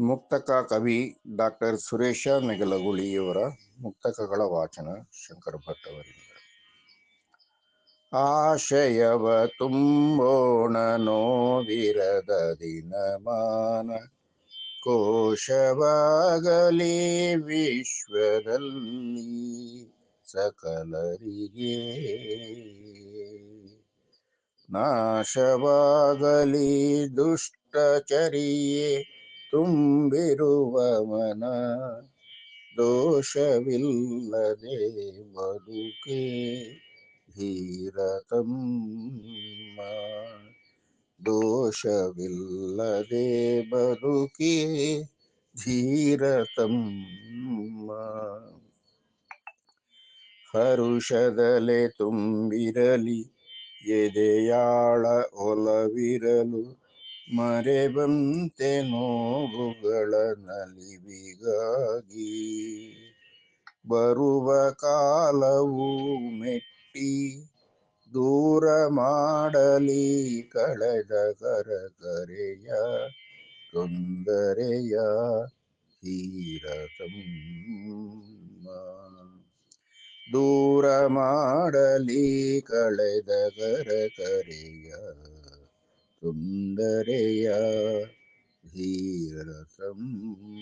ಮುಕ್ತಕ ಕವಿ ಡಾಕ್ಟರ್ ಸುರೇಶ ನೆಗಲಗುಳಿಯವರ ಮುಕ್ತಕಗಳ ವಾಚನ ಶಂಕರ ಭಟ್ ಅವರಿಂದ. ಆಶಯವ ತುಂಬೋಣ ನೋವಿರದ ದಿನಮಾನ, ಕೋಶವಾಗಲಿ ವಿಶ್ವದಲ್ಲಿ ಸಕಲರಿಗೆ. ನಾಶವಾಗಲಿ ದುಷ್ಟಚರಿಯೇ ತುಂಬಿರುವ ಮನ ದೋಷವಿಲ್ಲದೆ ಬದುಕೆ ಧೀರತಮ್ಮ ದೋಷವಿಲ್ಲದೆ ಬದುಕೆ ಧೀರತಮ್ಮ ಹರುಷದಲೆ ತುಂಬಿರಲಿ ಎದೆಯಾಳ ಒಲವಿರಲು ಮರೆವಂತೆ ನೋವುಗಳ ನಲಿವಿಗಾಗಿ ಬರುವ ಕಾಲವು ಮೆಟ್ಟಿ ದೂರ ಮಾಡಲಿ ಕಳೆದ ಕರಕರೆಯ ತೊಂದರೆಯ ಹೀರತಮ್ಮ. ದೂರ ಮಾಡಲಿ ಕಳೆದ ಕರಕರೆಯ ತೊಂದರೆಯ ಧೀರತಮ್ಮ